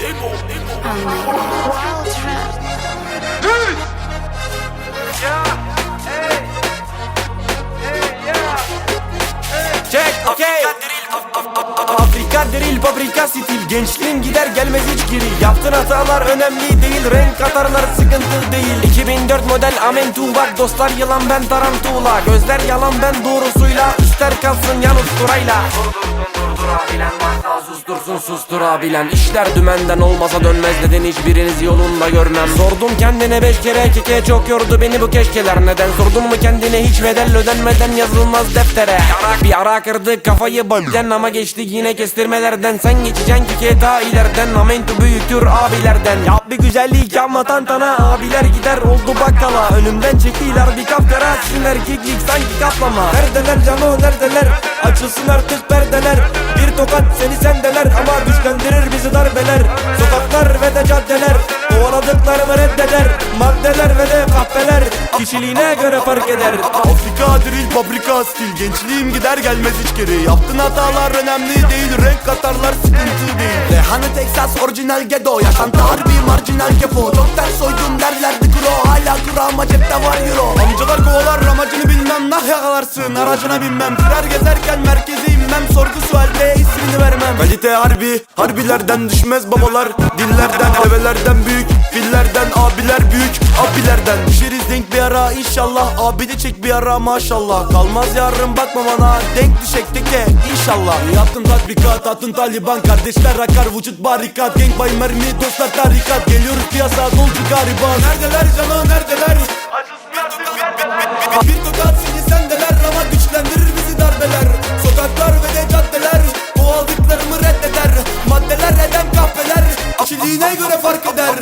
Wild trap. Check, okey Afrika paprika stil. Gençliğim gider gelmez hiç geri Yaptığın hatalar önemli değil. Renk katarlar sıkıntı değil. 2004 model Amentu Bak dostlar yılan ben tarantula. Gözler yalan ben doğrusuyla. Üstler kalsın yan usturayla durdurabilen varsa sustursun susturabilen İşler dümenden olmasa dönmez Neden hiçbiriniz yolunda görmem. Sordum kendine beş kere keke çok yordu beni bu keşkeler. Neden sordun mu kendine hiç bedel ödenmeden yazılmaz deftere. Bir ara kırdı kafayı bölden ama geçti yine kestirmelerden. Sen geçeceksin keke ta ileriden Amentu büyüktür abilerden. Yap bir güzellik yapma tantana. Abiler gider oldu bakkala. Önümden çektiler bir kapkara Sizin erkeklik sanki kaplama. Neredeler cano neredeler Açılsın artık perdeler tokat seni sendeler. Ama güçlendirir bizi darbeler. Sokaklar ve de caddeler. Kovaladıklarımı reddeder. Maddeler ve de kahveler. Kişiliğine göre fark eder. Afrika drill fabrika stil. Gençliğim gider gelmez hiç geri. Yaptığın hatalar önemli değil. Renk katarlar sıkıntı değil. Rehanı Texas orijinal gedo Yaşantı harbi marjinal kefo Çok ters soydum derlerdi kuro Hala kuro ama cepte var euro. Amcalar kovalar amacını bilmem. Nah yakalarsın aracına binmem. Sürer gezerken merkeze inmem Sorgu sualde ismini vermem. Kalite harbi Harbilerden düşmez babalar. Dillerden develerden büyük Fillerden abiler büyük Abilerden. Düşeriz denk bir ara inşallah. Abi de çek bir ara maşallah. Kalmaz yarın bakma bana. Denk düşek teke inşallah. Yaptım tatbikat attın taliban. Kardeşler akar vücut barikat. Gang bay mermi dostlar tarikat. Geliyoruz piyasa dolcu gariban. Neredeler canı neredeler Kişiliğine göre fark eder